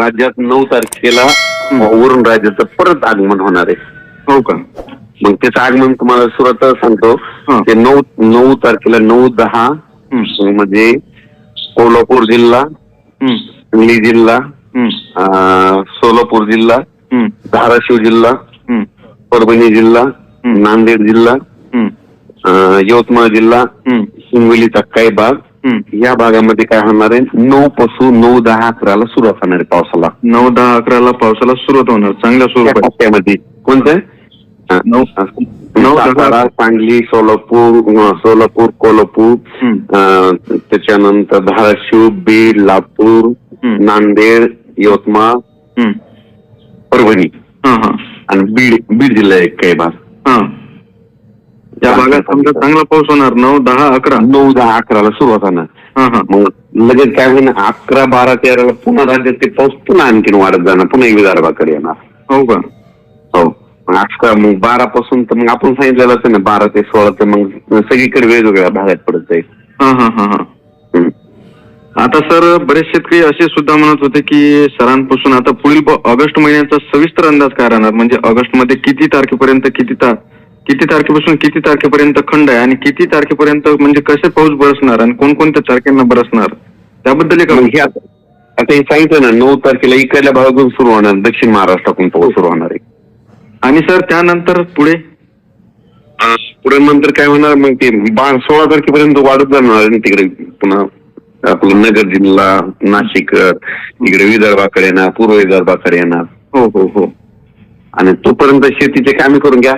राज्यात नऊ तारखेला वरून राज्याचं परत आगमन होणार आहे. हो का? मग त्याचं आगमन तुम्हाला सुरुवात सांगतो. हा. ते नऊ नऊ तारखेला नऊ दहा हम्म, म्हणजे कोल्हापूर जिल्हा हम्म, सांगली जिल्हा हम्म, अं, सोलापूर जिल्हा हम्म, धाराशिव जिल्हा हम्म, परभणी जिल्हा. नांदेड जिल्हा हम्म, अं, यवतमाळ जिल्हा हम्म, हिंगोलीचा काही भाग. या भागामध्ये काय होणार आहे? नऊ पासून नऊ दहा अकराला सुरुवात होणार आहे पावसाला. नऊ दहा अकराला पावसाला सुरुवात होणार चांगल्या टप्प्यामध्ये. कोणतं. नऊ. दहा सांगली सोलापूर सोलापूर कोल्हापूर त्याच्यानंतर धाराशिव बीड लातूर. नांदेड यवतमाळ. परभणी. आणि बीड बीड जिल्हा एक काही भाग. भागात समजा चांगला पाऊस होणार नऊ दहा अकरा. नऊ दहा अकराला सुरुवात होणार. हा हा. मग लगेच काय होईल अकरा बारा तेराला पुन्हा राज्यात ते पाऊस पुन्हा आणखीन वाढत जाणार पुन्हा एक विदर्भाकडे येणार. हो का? हो. मग अकरा मग बारा पासून तर मग आपण सांगितलेलं असं ना बारा ते सोळा तर मग सगळीकडे वेगवेगळ्या भागात पडत जाईल. हा हा हा हा. आता सर बरेच शेतकरी असे सुद्धा म्हणत होते की सरांपासून आता पुढील ऑगस्ट महिन्याचा सविस्तर अंदाज काय राहणार? म्हणजे ऑगस्टमध्ये किती तारखेपर्यंत किती ता किती तारखेपासून किती तारखेपर्यंत खंड आहे आणि किती तारखेपर्यंत म्हणजे कसे पाऊस बरसणार आणि कोणकोणत्या तारखेंना बरसणार? त्याबद्दल एक मग हे आता आता हे सांगितलं ना नऊ तारखेला इकडल्या भागातून सुरू होणार दक्षिण महाराष्ट्रातून पाऊस सुरू होणार आहे. आणि सर त्यानंतर पुढे? पुढे नंतर काय होणार? मग ते बारा सोळा तारखेपर्यंत वाढत जाणार ना तिकडे पुन्हा आपलं नगर जिल्हा नाशिक इकडे विदर्भाकडे येणार पूर्व विदर्भाकडे येणार. हो हो हो. आणि तोपर्यंत शेतीचे कामे करून घ्या.